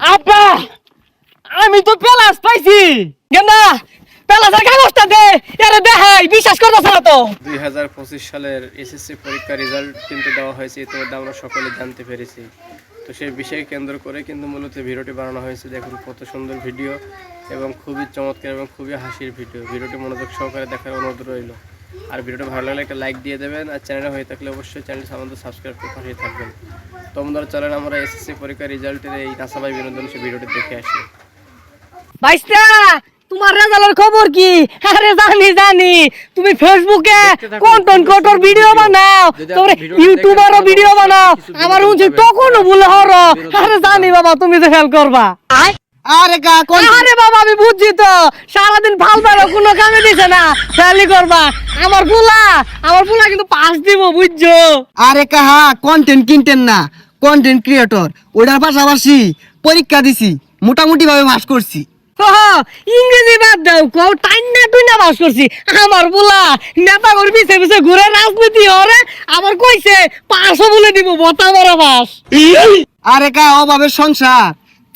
আব্বা, আমি তো পেলাস পাইছি। গেন্দা পেলাসের কাগজটা দে, এরে দেখাই, বিশ্বাস করতেছ না তো। দুই হাজার পঁচিশ সালের এসএসসি পরীক্ষার রেজাল্ট কিন্তু দেওয়া হয়েছে ইতিমধ্যে আমরা সকলে জানতে পেরেছি। তো সেই বিষয়কে কেন্দ্র করে কিন্তু মূলত ভিডিওটি বানানো হয়েছে। দেখুন কত সুন্দর ভিডিও এবং খুবই চমৎকার এবং খুবই হাসির ভিডিও। ভিডিওটি মনোযোগ সহকারে দেখার অনুরোধ রইল। আর ভিডিওটি ভালো লাগলে একটা লাইক দিয়ে দেবেন আর চ্যানেলে হয়ে থাকলে অবশ্যই চ্যানেলটি আমাদের সাবস্ক্রাইব করে পাশে থাকবেন। তো বন্ধুরা চলেন আমরা এসএসসি পরীক্ষার রেজাল্টের এই নাসাবাই বিনোদন সেই ভিডিওটি দেখে আসি। বাইস্তা তোমার রেজাল্টের খবর কি? আরে জানি জানি। তুমি ফেসবুকে থাকুন, কন্টেন্ট কটর ভিডিও বানাও। তোমরা ইউটিউবারও ভিডিও বানাও। আমার উচিত। তখনও ভুলে হর আরে জানি বাবা তুমি যে ফেল করবা। আরে কা কোন আরে বাবা আমি বুঝছি তো। সারাদিন ভালো ভালো কোনো কামে দিছে না। ফেলি করবা। আমার কিন্তু পাস দিব বুঝছ? আরে কাহা কন্টেন্ট কিনতেন না। কন্টেন্ট ক্রিয়েটর ওটার পাশাপাশি পরীক্ষা দিছি মোটামুটি ভাবে পাস করছি ইংরেজি বাদ দাও কও টাইনা টুইনা বাস করছি। আমার পোলা নেতা করে পিছে পিছে ঘুরে রাজনীতি হরে আমার কইছে পাঁচশো বলে দিব বতা বড় পাস। আরে কা অভাবের সংসার।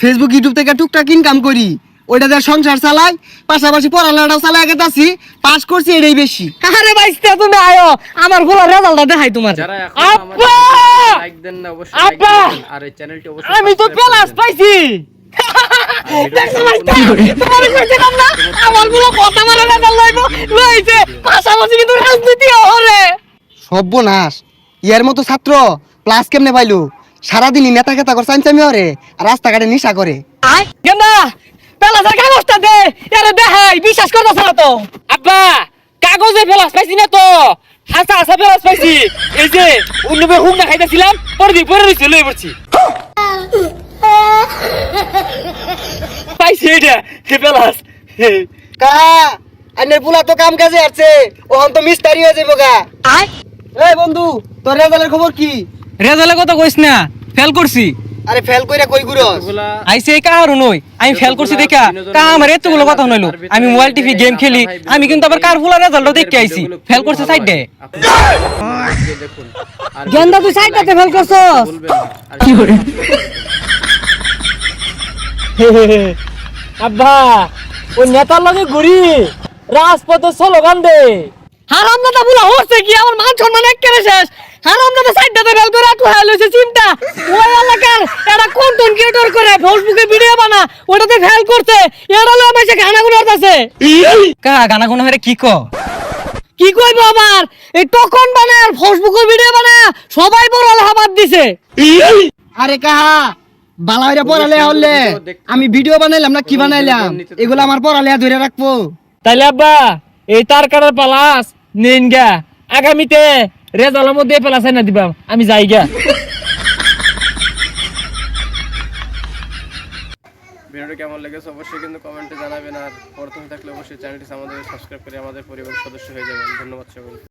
ফেসবুক ইউটিউব থেকে টুকটাক ইনকাম করি। ওইটা দিয়ে সংসার চালাই পাশাপাশি পড়ালেখাটাও চালাই। গেতাছি পাস করছি এটাই বেশি। আরে বাইস্তা তুমি আয়ো। আমার পোলা রেজাল্টটা দেখাই তোমার। আব্বা! লাইক দেন না অবশ্যই লাইক আব্বা! আর এই চ্যানেলটি অবশ্যই আমি তো পেলাস। পাইছি। দেখছ বাইস্তা? তোমার কইছিলাম না? আমার পোলা কথা মারা রেজাল্ট লইব। লইছে। পাশাপাশি কিন্তু রাজনীতি হরে। সর্বনাশ। ইয়ার মতো ছাত্র ক্লাস কেমনে পাইলো? সারাদিনই নেতা খেতা করে চাইচামি হরে আর রাস্তাঘাটে নিশা করে। গেন্দা পেলাসের কাগজটা দে এরে দেখাই বিশ্বাস করতেছ না তো। আব্বা কাগজে পেলাস পাইছি না তো। হাসা হাসা পেলাস পাইছি। এই যে অন্যবে হুক না খাইতেছিলাম পরে দিয়ে পরে রয়েছে লই পড়ছি পাইছি এইটা কে পেলাস। কাহা আইনের পুলা তো কাম কাজে আছে ওহন তো মিস্তারি হয়ে যাব গা। এই বন্ধু তোর রেজাল্টের খবর কি? রেজাল্টের কথা কইস না ফেল করছি। আরে ফেল কইরা কই গুরস এই কাহারও নই আমি ফেল করছি দেখা। কা আমার এতগুলো কথা নইলো। আমি মোবাইল টিভি গেম খেলি আমি কিন্তু আবার কার ফুলা রেজাল্টও দেখতে আইছি। ফেল করছে সাইড আর গেন্দা তুই সাইডটাতে ফেল করছস? কি করে আব্বা ওই নেতার লগে ঘুরি রাজপথে স্লোগান দে। হারাম দাদা বুলা হচ্ছে কি? আমার মান সম্মান একেবারে শেষ। হারাম দাদা সাইডটাতে ফেল করে চিন্তা। ওই এলাকার এরা কন্টেন্ট ক্রিয়েটর করে ফেসবুকে ভিডিও বানা ওটাতে ফেল করছে। এরা লো আমাকে গানা আছে কা গানা হরে কি ক? কি কইবো আবার? এই টকন বানায় আর ফেসবুকে ভিডিও বানায় সবাই বড় আলাহাবাদ দিছে। আরে কাহা বালাইরা পড়ালে হলে আমি ভিডিও বানাইলাম না কি বানাইলাম? এগুলো আমার পড়ালেয়া ধরে রাখব। তাইলে আব্বা এই তার কাটার পালাস নিন গা। আগামীতে রেজাল্টের মধ্যে পেলাস না দিবাম আমি যাই গা ভিডিওটি কেমন লেগেছে অবশ্যই কিন্তু কমেন্টে জানাবেন, আর প্রথম থাকলে অবশ্যই চ্যানেলটি আমাদের সাবস্ক্রাইব করে আমাদের পরিবারের সদস্য হয়ে যাবেন। ধন্যবাদ সবাই